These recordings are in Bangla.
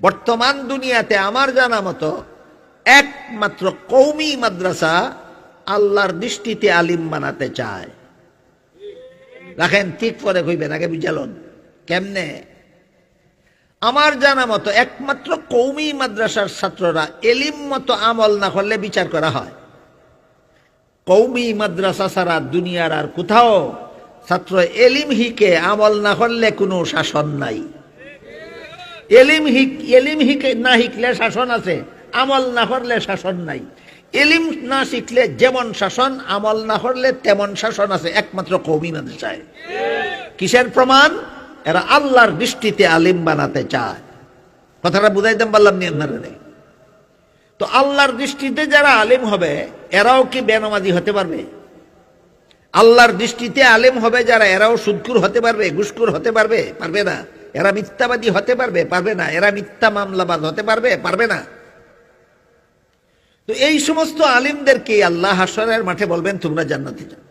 বর্তমান দুনিয়াতে আমার জানা মতো একমাত্র কৌমি মাদ্রাসা আল্লাহর দৃষ্টিতে আলিম বানাতে চায়। রাখেন, ঠিক পরে কইবেন, আগে বুঝালন। কেমনে? আমার জানা মতো একমাত্র কৌমি মাদ্রাসার ছাত্ররা এলিম মতো আমল না করলে বিচার করা হয়। কৌমি মাদ্রাসা ছাড়া দুনিয়ার আর কোথাও ছাত্র এলিম হিকে আমল না করলে কোনো শাসন নাই। এলিম হিক, এলিম হিকে, না শিখলে শাসন আছে, আমল না করলে শাসন নাই। এলিম না শিখলে যেমন শাসন, আমল না করলে তেমন শাসন আছে, একমাত্র কৌমি মাদ্রাসায়। কিসের প্রমাণ? এরা আল্লাহর দৃষ্টিতে আলিম বানাতে চায়। কথাটা বুঝাইতে পারলাম নি আপনারা তো আল্লাহর দৃষ্টিতে যারা আলিম হবে, এরাও কি বেনামাজি হতে পারবে? আল্লাহর দৃষ্টিতে আলেম হবে যারা, এরাও সুদকুর হতে পারবে ঘুসকুর হতে পারবে পারবে না? এরা মিথ্যাবাদী হতে পারবে পারবে না। এরা মিথ্যা মামলাবাদ হতে পারবে পারবে না। তো এই সমস্ত আলিমদেরকে আল্লাহ হাসরের মাঠে বলবেন, তোমরা জান্নাতে যাও।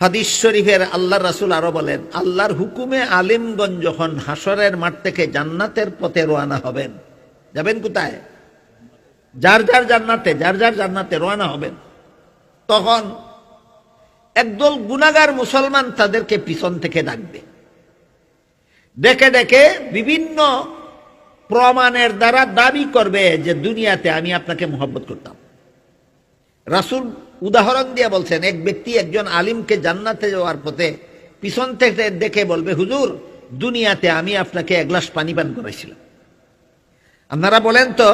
হাদিস শরীফের আল্লাহ রাসুল আরও বলেন, আল্লাহর হুকুমে আলিমগঞ্জ যখন হাসরের মাঠ থেকে জান্নাতের পথে রওনা হবেন, যাবেন কোথায়? যার যার জান্নাতে, যার যার জান্নাতে রওনা হবেন, তখন একদল গুনাগার মুসলমান তাদেরকে পিছন থেকে ডাকবে। ডেকে দেখে বিভিন্ন প্রমাণের দ্বারা দাবি করবে যে দুনিয়াতে আমি আপনাকে মোহব্বত করতাম। রাসুল উদাহরণ দিয়ে বলছেন, এক ব্যক্তি একজন আলিমকে জান্নাতে যাওয়ার পথে পিছন থেকে দেখে বলবে, হুজুর, দুনিয়াতে আমি আপনাকে এক গ্লাস পানি পান করেছিলাম আপনারা বলেন তো,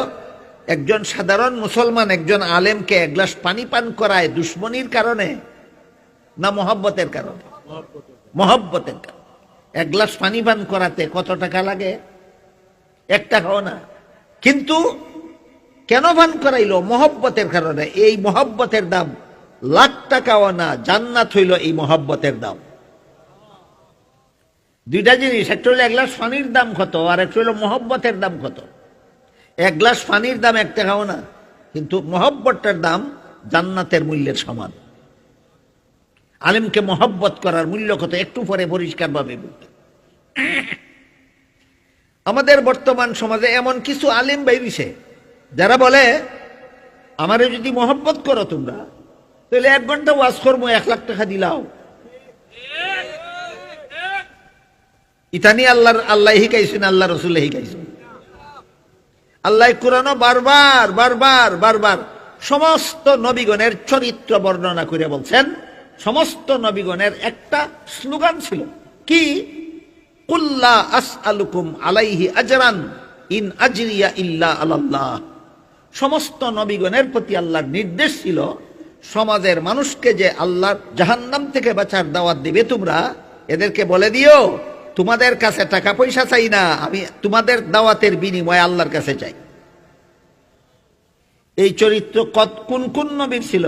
একজন সাধারণ মুসলমান একজন আলেমকে এক গ্লাস পানি পান করায় দুশ্মনির কারণে না মহব্বতের কারণে? মহব্বতের কারণে। এক গ্লাস পানি পান করাতে কত টাকা লাগে? এক টাকাও না। কিন্তু কেন পান করাইলো? মহব্বতের কারণে। এই মহব্বতের দাম লাখ টাকাও না, জান্নাত হইল এই মহব্বতের দাম। দুইটা জিনিস, একটা হলো এক গ্লাস পানির দাম কত, আর একটা হলো মহব্বতের দাম কত। এক গ্লাস পানির দাম এক টাকাও না, কিন্তু মহব্বতটার দাম জান্নাতের মূল্যের সমান। আলিমকে মহব্বত করার মূল্য কত, একটু পরে পরিষ্কারভাবে বলতে আমাদের বর্তমান সমাজে এমন কিছু আলিম বাইরিছে যারা বলে, আমারে যদি মহব্বত করো তোমরা, তাহলে এক ঘণ্টা ওয়াজ করব, এক লাখ টাকা দিলাও। ইতানি আল্লাহর, আল্লাহ হিকাইছেন আল্লাহ রসুল হিকাইছেন আল্লাহ কোরআনও বারবার বারবার বারবার সমস্ত নবীগণের চরিত্র বর্ণনা করে বলছেন, সমস্ত নবীগণের একটা স্লোগান ছিল। কি? আস আলুকুম আলাইহি আজরান ইন আজরিয়া সমস্ত নবীগণের প্রতি আল্লাহর নির্দেশ ছিল, সমাজের মানুষকে যে আল্লাহর জাহান্নাম থেকে বাঁচার দাওয়াত দিবে তোমরা, এদেরকে বলে দিও, তোমাদের কাছে টাকা পয়সা চাই না, আমি তোমাদের দাওয়াতের বিনিময়ে আল্লাহর কাছে চাই। এই চরিত্র কত কোন কোন নবীর ছিল?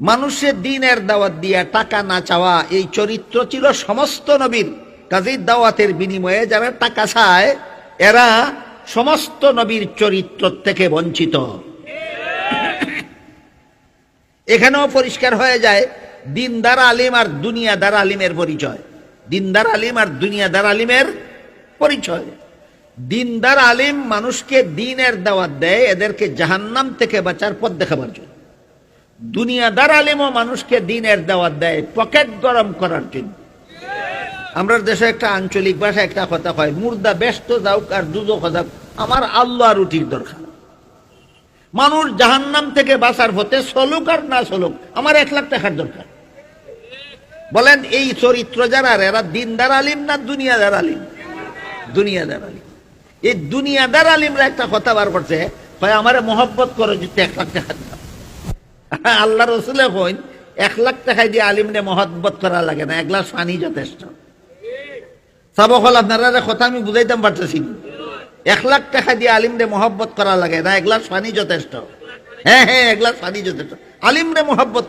মানুষের দিনের দাওয়াত দিয়া টাকা না চাওয়া, এই চরিত্র ছিল সমস্ত নবীর। কাজেই দাওয়াতের বিনিময়ে যারা টাকা চায়, এরা সমস্ত নবীর চরিত্র থেকে বঞ্চিত। এখানেও পরিষ্কার হয়ে যায়, দিনদার আলিম আর দুনিয়াদার আলিমের পরিচয়। দিনদার আলিম আর দুনিয়াদার আলিমের পরিচয়। দিনদার আলিম মানুষকে দিনের দাওয়াত দেয়, এদেরকে জাহান্নাম থেকে বাঁচার পথ দেখাবার জন্য। দুনিয়াদার আলিমও মানুষকে দিনের দাওয়াত দেয়, পকেট গরম করার জন্য। আমরা দেশে একটা আঞ্চলিক ভাষা, একটা কথা হয় মুর্দা ব্যস্ত যাওক আর দুজো যাক আমার আল্লাহ রুটির দরকার। মানুষ জাহান্নাম থেকে বাঁচার পথে চলুক আর না চলুক, আমার এক লাখ টাকার দরকার। বলেন, এই চরিত্র যারা, এরা দিনদার আলিম না দুনিয়াদার আলিম? দুনিয়াদার আলিম। এই দুনিয়াদার আলিমরা একটা কথা বার করছে হয় আমার মহব্বত করো যদি এক লাখ টাকা দিলাম আল্লাহ রসুলে কইন, এক লাখ টাকায় দিয়ে আলিমরে মহব্বত করা লাগে না, এক গ্লাস পানি যথেষ্ট। সাবক আপনারা কথা বুঝাইতাম পারতেছি এক লাখ টাকা দিয়ে করা লাগে, না এক যথেষ্ট। হ্যাঁ হ্যাঁ এক যথেষ্ট।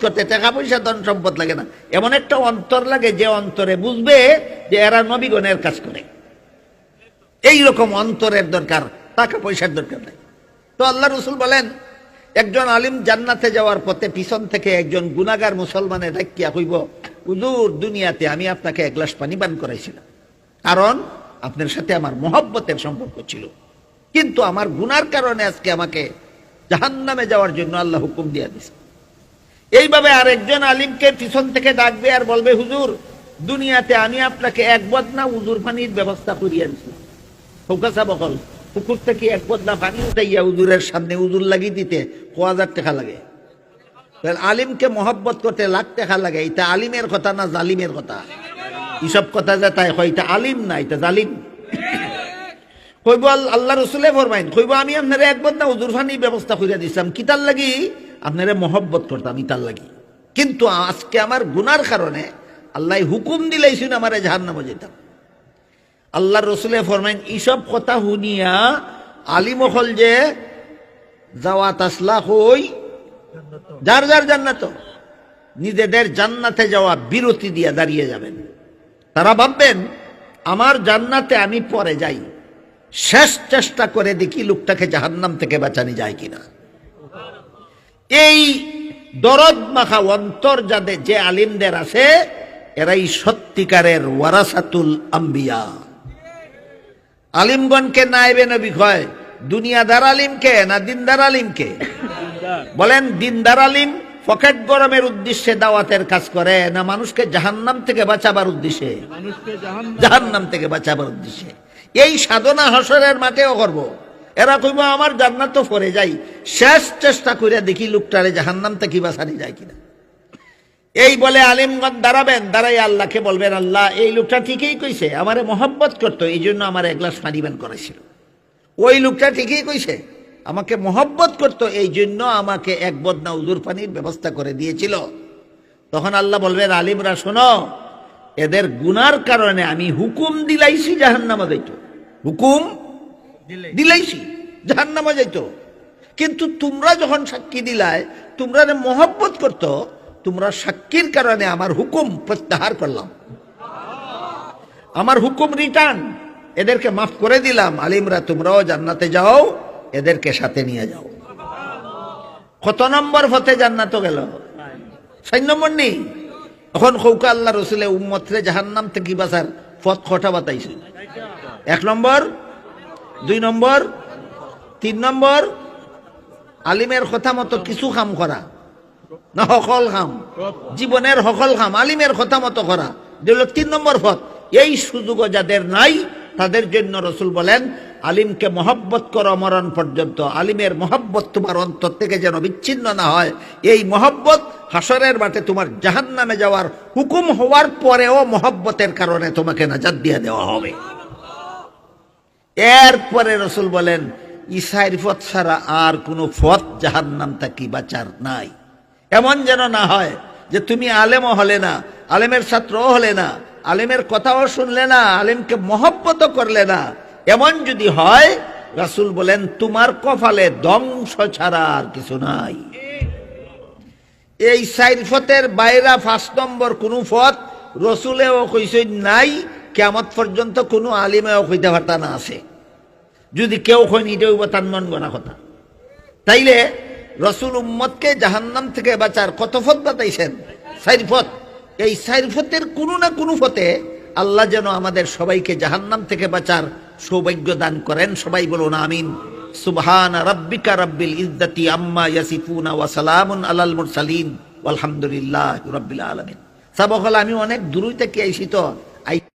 করতে টাকা পয়সা ধন সম্পদ লাগে না। এমন একটা অন্তর লাগে যে অন্তরে বুঝবে যে এরা নবীগণের কাজ করে। এই রকম অন্তরের দরকার, টাকা পয়সার দরকার নাই। তো আল্লাহ রসুল বলেন, একজন আলিম জান্নাতে যাওয়ার পথে পিছন থেকে একজন গুনাগার মুসলমানের ডাকিয়া কইব হুজুর, দুনিয়াতে আমি আপনাকে এক গ্লাস পানি পান করাইছিলাম। কারণ আপনার সাথে আমার মহব্বতের সম্পর্ক ছিল। কিন্তু আমার গুনার কারণে আজকে আমাকে জাহান্নামে যাওয়ার জন্য আল্লাহ হুকুম দিয়ে দিছে এইভাবে আরেকজন আলিমকে পিছন থেকে ডাকবে আর বলবে, হুজুর, দুনিয়াতে আমি আপনাকে এক বদনা উজুর পানির ব্যবস্থা করিয়ে দিছি। ফোকাসা বকল, পুকুর থেকে এক বদনা পানি উঠাইয়া উজুরের সামনে উজুর লাগিয়ে দিতে ক হাজার টাকা লাগে? আলিমকে মহব্বত করতে লাখ টাকা লাগে। এটা আলিমের কথা না জালিমের কথা। এসব কথা যে তাই হয়, এটা আলিম না, এটা জালিম। কইব আল- আল্লাহ রসুলে ফরমাইন, কইব আমি আপনার এক বদনা উজুর পানির ব্যবস্থা করিয়া দিছিলাম। কিতার লাগি? আপনারে মহব্বত করতাম ইতার লাগি। কিন্তু আজকে আমার গুনার কারণে আল্লাহ হুকুম দিলেইছুন আমারে জাহান্নামে যেতাম। আল্লাহ রসুলে ফরমাইন এইসব কথা শুনিয়া আলিমহল যে যাওয়াত আসলা হই, যার যার জান্নাত। নিজেদের জান্নাতে যাওয়া বিরতি দিয়া দাঁড়িয়ে যাবেন। তারা ভাববেন আমার জান্নাতে আমি পরে যাই। শেষ চেষ্টা করে দেখি লোকটাকে জাহান্নাম থেকে বাঁচানি যায় কিনা। এই দরদ মাখা অন্তর যাদের যে আলিমদের আছে এরাই সত্যিকারের ওয়ারাসাতুল আম্বিয়া। আলিমগণকে নাইবে নবী কয় দুনিয়াদার আলিমকে না দিনদার আলিমকে? বলেন দিনদার আলিম পকেট গরমের উদ্দেশ্যে দাওয়াতের কাজ করে না মানুষকে জাহান্নাম থেকে বাঁচাবার উদ্দেশ্যে? জাহান্নাম। থেকে বাঁচাবার উদ্দেশ্যে। এই সাধনা হসরের মাঠেও করব। এরা কইব আমার জান্নাত তো পরে যাই। শেষ চেষ্টা করে দেখি লোকটারে জাহান্নাম থেকে বাঁচানি যায় কিনা? এই বলে আলিমগঞ্জ দাঁড়াবেন দাঁড়াই আল্লাহকে বলবেন আল্লাহ এই লোকটা ঠিকই কইছে আমারে মহব্বত করতো এই জন্য আমার এক গ্লাস পানি বেন করেছিল ওই লোকটা ঠিকই কইছে। আমাকে মহব্বত করতো এই জন্য আমাকে এক বদনা উজুর পানির ব্যবস্থা করে দিয়েছিল। তখন আল্লাহ বলবেন আলিমরা শোনো এদের গুনার কারণে আমি হুকুম দিলাইছি জাহান্নামা যাইত। হুকুম দিলাইছি জাহান্নামা যাইত। কিন্তু তোমরা যখন সাক্ষী দিলায় তোমরা মহব্বত করতো তোমরা সাক্ষীর কারণে আমার হুকুম প্রত্যাহার করলাম। আমার হুকুম রিটার্ন এদেরকে মাফ করে দিলাম। আলিমরা তোমরাও জান্নাতে যাও। এদেরকে সাথে নিয়ে যাও। কত নম্বর ফতে জান্নাত গেল। চার নম্বর নেই এখন কৌকা আল্লাহ রসুলে উম্মতরে জাহান্নাম থেকে বাসার পথ খটা বাতাইছে? এক নম্বর, দুই নম্বর, তিন নম্বর, আলিমের কথা মতো কিছু কাম করা। না সকল কাম জীবনের সকল কাম আলিমের কথা মতো করা। যেগুলো তিন নম্বর পথ এই সুযোগ যাদের নাই, তাদের জন্য রসুল বলেন আলিমকে মহব্বত করো, মরণ পর্যন্ত। আলিমের মহব্বত তোমার অন্তর থেকে যেন বিচ্ছিন্ন না হয়। এই মহব্বত হাসরের মাঠে তোমার জাহান নামে যাওয়ার হুকুম হওয়ার পরেও মহব্বতের কারণে তোমাকে নাজাদ দিয়ে দেওয়া হবে। এরপরে রসুল বলেন ইসাইর পথ ছাড়া আর কোনো পথ জাহান নাম তাকি বাঁচার নাই। এমন যেন না হয় যে তুমি আলেমও হলে না, আলেমের ছাত্রও হলে না, আলেমের কথাও শুনলে না, আলেমকে মহব্বত করলে না এমন যদি হয়, রাসুল বলেন, তোমার কপালে ধ্বংস ছাড়া আর কিছু নাই। এই সাইড ফতের বাইরা ফার্স্ট নম্বর কোনো ফত রসুলেও কইছে নাই কেমত পর্যন্ত কোনো আলিমেও কইতে পারতা না আছে। যদি কেউ নিতে হইব তার মন গনা কথা। তাইলে রসুল উম্মতকে জাহান্নাম থেকে বাঁচার কত ফত বাতাইছেন সাইড ফত। এই সাইড ফতের কোনো না কোনো ফতে আল্লাহ যেন আমাদের সবাইকে জাহান্নাম থেকে বাঁচার সৌভাগ্য দান করেন, সবাই বলুন আমিন। সুবহান রাব্বিকা রাব্বিল ইজ্জাতি আম্মা ইয়াসিফুনা ওয়া সালামুন আলাল মুরসালিন আলহামদুলিল্লাহ রাব্বিল আলামিন। সাবকল আমি অনেক দূরই থেকে আইছি তো।